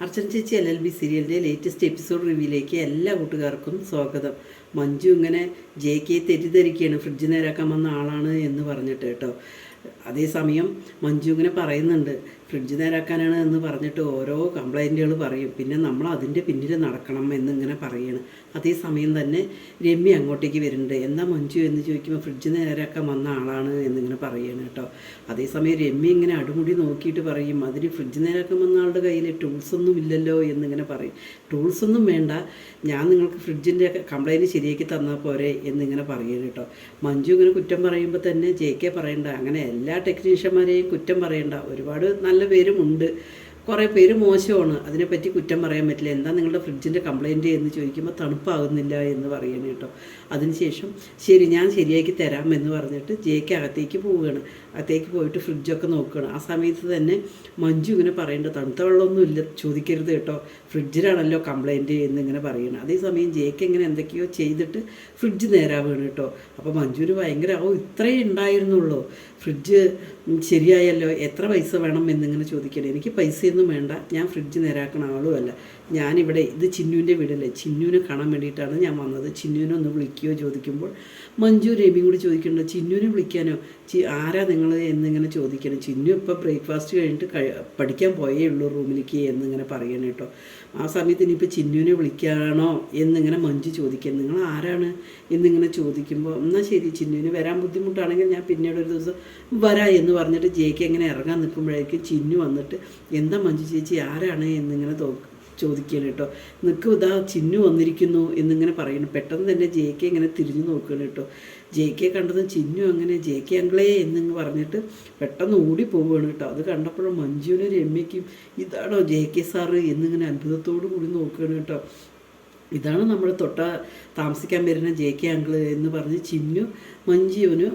അർച്ചന ചേച്ചി L L B സീരിയലിന്റെ latest episode റിവ്യൂയിലേക്ക് എല്ലാ കൂട്ടുകാർക്കും സ്വാഗതം. മഞ്ജു ഇങ്ങനെ ജെ കെ തെറ്റിദ്ധരിക്കുകയാണ്. ഫ്രിഡ്ജ് നേരാക്കാൻ വന്ന ആളാണ് എന്ന് പറഞ്ഞിട്ട് കേട്ടോ. അതേസമയം മഞ്ജു ഇങ്ങനെ പറയുന്നുണ്ട്. ഫ്രിഡ്ജ് നേരാക്കാനാണ് എന്ന് പറഞ്ഞിട്ട് ഓരോ കംപ്ലൈന്റുകൾ പറയും. പിന്നെ നമ്മൾ അതിന്റെ പിന്നിൽ നടക്കണം എന്നിങ്ങനെ പറയുകയാണ് അതേസമയം തന്നെ രമ്യ അങ്ങോട്ടേക്ക് വരുന്നുണ്ട്. എന്താ മഞ്ജു? എന്ന് ചോദിക്കുമ്പോൾ ഫ്രിഡ്ജ് നേരാക്കാൻ വന്ന ആളാണ് എന്നിങ്ങനെ പറയുകയാണ് കേട്ടോ. അതേസമയം രമ്യ ഇങ്ങനെ അടുമുടി നോക്കിയിട്ട് പറയും. അതിന് ഫ്രിഡ്ജ് നേരാക്കാൻ വന്ന ആളുടെ കയ്യിൽ ടൂൾസ് ഒന്നും ഇല്ലല്ലോ എന്നിങ്ങനെ പറയും. ടൂൾസ് ഒന്നും വേണ്ട. ഞാൻ നിങ്ങൾക്ക് ഫ്രിഡ്ജിന്റെ കംപ്ലൈന്റ് ശരിയാക്കി തന്നാൽ പോരെ എന്നിങ്ങനെ പറയുകയാണ് കേട്ടോ. മഞ്ജു ഇങ്ങനെ കുറ്റം പറയുമ്പോൾ തന്നെ ജെ കെ പറയണ്ട. അങ്ങനെ എല്ലാ ടെക്നീഷ്യന്മാരെയും കുറ്റം പറയണ്ട. ഒരുപാട് നല്ല പേരുമുണ്ട്. കുറേ പേര് മോശമാണ്. അതിനെപ്പറ്റി കുറ്റം പറയാൻ പറ്റില്ല. എന്താ നിങ്ങളുടെ ഫ്രിഡ്ജിന്റെ കംപ്ലൈന്റ് എന്ന് ചോദിക്കുമ്പോൾ തണുപ്പാകുന്നില്ല എന്ന് പറയണം കേട്ടോ. അതിനുശേഷം ശരി ഞാൻ ശരിയാക്കി തരാം എന്ന് പറഞ്ഞിട്ട് ജയ്ക്ക് അകത്തേക്ക് പോവുകയാണ്. അകത്തേക്ക് പോയിട്ട് ഫ്രിഡ്ജൊക്കെ നോക്കുകയാണ്. ആ സമയത്ത് തന്നെ മഞ്ജു ഇങ്ങനെ പറയേണ്ട തണുത്ത വെള്ളമൊന്നും ഇല്ല ചോദിക്കരുത് കേട്ടോ. ഫ്രിഡ്ജിലാണല്ലോ കംപ്ലൈന്റ് എന്നിങ്ങനെ പറയണം. അതേസമയം ജേക്ക് എങ്ങനെ എന്തൊക്കെയോ ചെയ്തിട്ട് ഫ്രിഡ്ജ് നേരാവുകയാണ് കേട്ടോ. അപ്പോൾ മഞ്ജുവിന് ഭയങ്കര ഓ ഇത്രയേ ഉണ്ടായിരുന്നുള്ളൂ. ഫ്രിഡ്ജ് ശരിയായല്ലോ എത്ര പൈസ വേണം എന്നിങ്ങനെ ചോദിക്കണം. എനിക്ക് പൈസയൊന്നും വേണ്ട. ഞാൻ ഫ്രിഡ്ജ് നേരാക്കണ ആളുമല്ല ഞാനിവിടെ ഇത് ചിന്നുവിന്റെ വീടല്ലേ? ചിന്നുവിനെ കാണാൻ വേണ്ടിയിട്ടാണ് ഞാൻ വന്നത്. ചിന്നുവിനെ ഒന്ന് വിളിക്കുകയോ ചോദിക്കുമ്പോൾ? മഞ്ജു രവിയും കൂടി ചോദിക്കുന്നുണ്ട് ചിന്നുവിനെ വിളിക്കാനോ? ചി ആരാ നിങ്ങൾ എന്നിങ്ങനെ ചോദിക്കണം? ചിന്നു ഇപ്പോൾ ബ്രേക്ക്ഫാസ്റ്റ് കഴിഞ്ഞിട്ട് കഴി പഠിക്കാൻ പോയേ ഉള്ളൂ റൂമിലേക്ക് എന്നിങ്ങനെ പറയണം കേട്ടോ. ആ സമയത്ത് ഇനിയിപ്പോൾ ചിന്നുവിനെ വിളിക്കാണോ എന്നിങ്ങനെ മഞ്ജു ചോദിക്കണം നിങ്ങൾ ആരാണ്? എന്നിങ്ങനെ ചോദിക്കുമ്പോൾ എന്നാൽ ശരി ചിന്നുവിന് വരാൻ ബുദ്ധിമുട്ടാണെങ്കിൽ ഞാൻ പിന്നീട് ഒരു ദിവസം വരാ എന്ന് പറഞ്ഞിട്ട് ജേക്ക് എങ്ങനെ ഇറങ്ങാൻ നിൽക്കുമ്പോഴേക്കും ചിന്നു വന്നിട്ട് എന്താ മഞ്ജു ചേച്ചി ആരാണ് എന്നിങ്ങനെ തോ ചോദിക്കുകയാണ് കേട്ടോ. നിൽക്ക് ഇതാ ചിന്നു വന്നിരിക്കുന്നു എന്നിങ്ങനെ പറയുന്നു. പെട്ടെന്ന് തന്നെ ജെ കെ ഇങ്ങനെ തിരിഞ്ഞു നോക്കുകയാണ് കേട്ടോ. ജെ കെ കണ്ടത് ചിന്നു അങ്ങനെ ജെ കെ അങ്കിളേ എന്നിങ്ങ് പറഞ്ഞിട്ട് പെട്ടെന്ന് ഓടി പോവുകയാണ് കേട്ടോ. അത് കണ്ടപ്പോഴും മഞ്ജുവിനും രമ്യയ്ക്കും ഇതാണോ ജെ കെ സാറ്? എന്നിങ്ങനെ അത്ഭുതത്തോടു കൂടി നോക്കുകയാണ് കേട്ടോ. ഇതാണ് നമ്മൾ തൊട്ട താമസിക്കാൻ വരുന്ന ജെ കെ അങ്കിൾ എന്ന് പറഞ്ഞ് ചിന്നു മഞ്ജുവിന്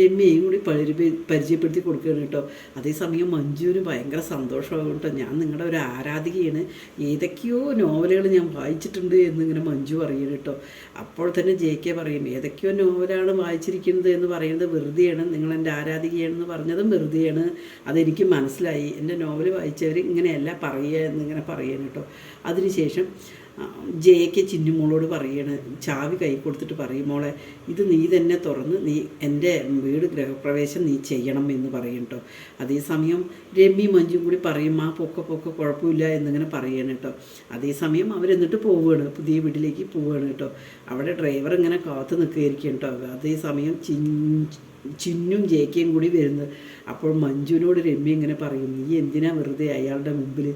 രമ്യയും കൂടി പരി പരിചയപ്പെടുത്തി കൊടുക്കുകയാണ് കേട്ടോ. അതേസമയം മഞ്ജുവിന് ഭയങ്കര സന്തോഷമാകും കേട്ടോ. ഞാൻ നിങ്ങളുടെ ഒരു ആരാധികയാണ്. ഏതൊക്കെയോ നോവലുകൾ ഞാൻ വായിച്ചിട്ടുണ്ട് എന്നിങ്ങനെ മഞ്ജു പറയുന്നു കേട്ടോ. അപ്പോൾ തന്നെ ജെ കെ പറയും ഏതൊക്കെയോ നോവലാണ് വായിച്ചിരിക്കുന്നത് എന്ന് പറയുന്നത് വെറുതെയാണ്. നിങ്ങൾ എന്റെ ആരാധികയാണെന്ന് പറഞ്ഞതും വെറുതെയാണ്. അതെനിക്ക് മനസ്സിലായി. എന്റെ നോവൽ വായിച്ചവർ ഇങ്ങനെയല്ല പറയുക എന്നിങ്ങനെ പറയുന്നു കേട്ടോ. അതിനുശേഷം ജയക്ക് ചിന്നുമോളോട് പറയാണ് ചാവി കൈ കൊടുത്തിട്ട് പറയും മോളെ ഇത് നീ തന്നെ തുറന്ന് നീ എന്റെ വീട് ഗൃഹപ്രവേശം നീ ചെയ്യണം എന്ന് പറയും കേട്ടോ അതേസമയം രമ്യ മഞ്ജും കൂടി പറയും ആ പൊക്ക പൊക്ക കുഴപ്പമില്ല എന്നിങ്ങനെ പറയണം കേട്ടോ അതേസമയം അവരെന്നിട്ട് പോവുകയാണ് പുതിയ വീട്ടിലേക്ക് പോവുകയാണ് കേട്ടോ അവിടെ ഡ്രൈവർ ഇങ്ങനെ കാത്തു നിൽക്കുകയായിരിക്കും കേട്ടോ അതേസമയം ചിൻ ചിന്നും ജേക്കയും കൂടി വരുന്നത്. അപ്പോൾ മഞ്ജുവിനോട് രമ്യ ഇങ്ങനെ പറയും നീ എന്തിനാ വെറുതെ അയാളുടെ മുമ്പിൽ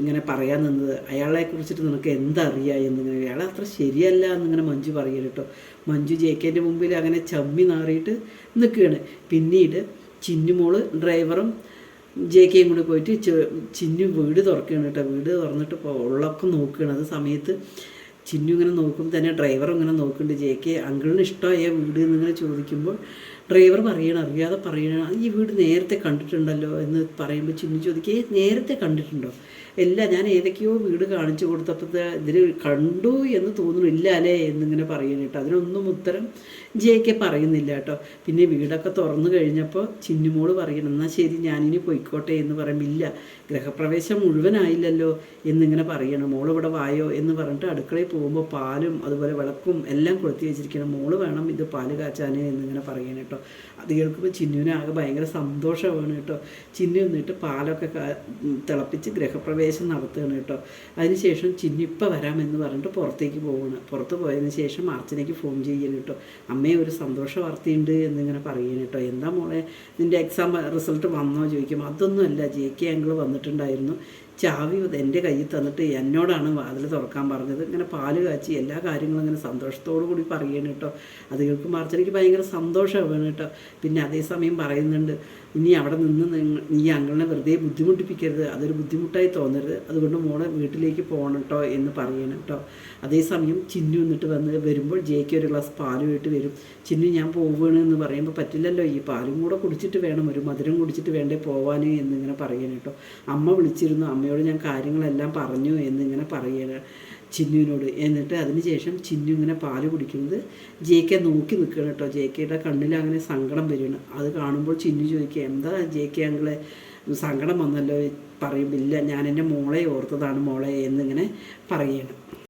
ഇങ്ങനെ പറയാൻ നിന്നത്. അയാളെ കുറിച്ചിട്ട് നിനക്ക് എന്തറിയാ എന്നിങ്ങനെ. അയാൾ അത്ര ശരിയല്ല എന്നിങ്ങനെ മഞ്ജു പറയുക കേട്ടോ മഞ്ജു ജേക്കേന്റെ മുമ്പിൽ അങ്ങനെ ചമ്മി നാറിയിട്ട് നിൽക്കുകയാണ്. പിന്നീട് ചിന്നുമോൾ ഡ്രൈവറും ജെ കെയും കൂടി പോയിട്ട് ചിന്നു വീട് തുറക്കുകയാണ് കേട്ടോ വീട് തുറന്നിട്ട് ഉള്ളൊക്കെ നോക്കുകയാണ്. അത് സമയത്ത് ചിന്നു ഇങ്ങനെ നോക്കുമ്പോൾ തന്നെ ഡ്രൈവർ ഇങ്ങനെ നോക്കുന്നുണ്ട്. ജെ കെ അങ്കിളിന് ഇഷ്ടമായ വീട് എന്നിങ്ങനെ ചോദിക്കുമ്പോൾ ഡ്രൈവർ പറയണം അറിയാതെ പറയണം. ഈ വീട് നേരത്തെ കണ്ടിട്ടുണ്ടല്ലോ എന്ന് പറയുമ്പോൾ ചിന്നു ചോദിക്കുക നേരത്തെ കണ്ടിട്ടുണ്ടോ? ഇല്ല ഞാൻ ഏതൊക്കെയോ വീട് കാണിച്ചു കൊടുത്തപ്പോൾ ഇതിൽ കണ്ടു എന്ന് തോന്നുന്നില്ല അല്ലേ? എന്നിങ്ങനെ പറയുന്നു കേട്ടോ. അതിനൊന്നും ഉത്തരം ജെ കെ പറയുന്നില്ല കേട്ടോ. പിന്നെ വീടൊക്കെ തുറന്നു കഴിഞ്ഞപ്പോൾ ചിന്നുമോൾ പറയണം എന്നാൽ ശരി ഞാനിനി പോയിക്കോട്ടെ എന്ന് പറയുമ്പോൾ ഇല്ല ഗൃഹപ്രവേശം മുഴുവനായില്ലല്ലോ എന്നിങ്ങനെ പറയണം. മോൾ ഇവിടെ വായോ? എന്ന് പറഞ്ഞിട്ട് അടുക്കളയിൽ പോകുമ്പോൾ പാലും അതുപോലെ വിളക്കും എല്ലാം കൊളുത്തി വെച്ചിരിക്കണം. മോൾ വേണം ഇത് പാൽ കാച്ചാൻ എന്നിങ്ങനെ പറയണം കേട്ടോ. അത് കേൾക്കുമ്പോൾ ചിന്നുവിന് ആകെ ഭയങ്കര സന്തോഷമാണ് കേട്ടോ. ചിന്നു എന്നിട്ട് പാലൊക്കെ തിളപ്പിച്ച് ഗൃഹപ്രവേശം നടത്തുകയാണ് കേട്ടോ. അതിനുശേഷം ചിന്നു ഇപ്പം വരാമെന്ന് പറഞ്ഞിട്ട് പുറത്തേക്ക് പോവാണ്. പുറത്ത് പോയതിന് ശേഷം അർച്ചനയ്ക്ക് ഫോൺ ചെയ്യണം കേട്ടോ. അമ്മയെ ഒരു സന്തോഷ വാർത്തയുണ്ട് എന്നിങ്ങനെ പറയണം കേട്ടോ. എന്താ മോളെ നിന്റെ എക്സാം റിസൾട്ട് വന്നോ ചോദിക്കും. അതൊന്നുമല്ല ജെ കെ ആംഗിൾ വന്നിട്ടുണ്ടായിരുന്നു. ചാവി എന്റെ കയ്യിൽ തന്നിട്ട് എന്നോടാണ് വാതിൽ തുറക്കാൻ പറഞ്ഞത്. ഇങ്ങനെ പാൽ കാച്ചി എല്ലാ കാര്യങ്ങളും ഇങ്ങനെ സന്തോഷത്തോടു കൂടി പറയണം കേട്ടോ. അത് കേൾക്കുമ്പോൾ അർച്ചനയ്ക്ക് ഭയങ്കര സന്തോഷമാണ് കേട്ടോ. പിന്നെ അതേസമയം പറയുന്നുണ്ട് ഇനി അവിടെ നിന്ന് നീ അങ്കിളിനെ വെറുതെ ബുദ്ധിമുട്ടിപ്പിക്കരുത്. അതൊരു ബുദ്ധിമുട്ടായി തോന്നരുത്. അതുകൊണ്ട് മോളെ വീട്ടിലേക്ക് പോകണം കേട്ടോ എന്ന് പറയണം കേട്ടോ. അതേസമയം ചിന്നു എന്നിട്ട് വന്ന് വരുമ്പോൾ ജയ്ക്ക് ഒരു ഗ്ലാസ് പാലുമായിട്ട് വരും. ചിന്നു ഞാൻ പോവുകയാണ് എന്ന് പറയുമ്പോൾ പറ്റില്ലല്ലോ ഈ പാലും കൂടെ കുടിച്ചിട്ട് വേണം ഒരു മധുരം കുടിച്ചിട്ട് വേണ്ടേ പോവാൻ എന്നിങ്ങനെ പറയണം കേട്ടോ. അമ്മ വിളിച്ചിരുന്നു അമ്മയോട് ഞാൻ കാര്യങ്ങളെല്ലാം പറഞ്ഞു എന്നിങ്ങനെ പറയുക ചിന്നുവിനോട്. എന്നിട്ട് അതിനുശേഷം ചിന്നു ഇങ്ങനെ പാൽ കുടിക്കുന്നത് ജെ കെ നോക്കി നിൽക്കണം കേട്ടോ. ജെ കെയുടെ കണ്ണിൽ അങ്ങനെ സങ്കടം വരികയാണ് അത് കാണുമ്പോൾ ചിന്നു ചോദിക്കുക എന്താ ജെ കെ അങ്ങളെ സങ്കടം വന്നല്ലോ? പറയും ഇല്ല ഞാൻ എന്റെ മോളെ ഓർത്തതാണ് മോളെ എന്നിങ്ങനെ പറയണം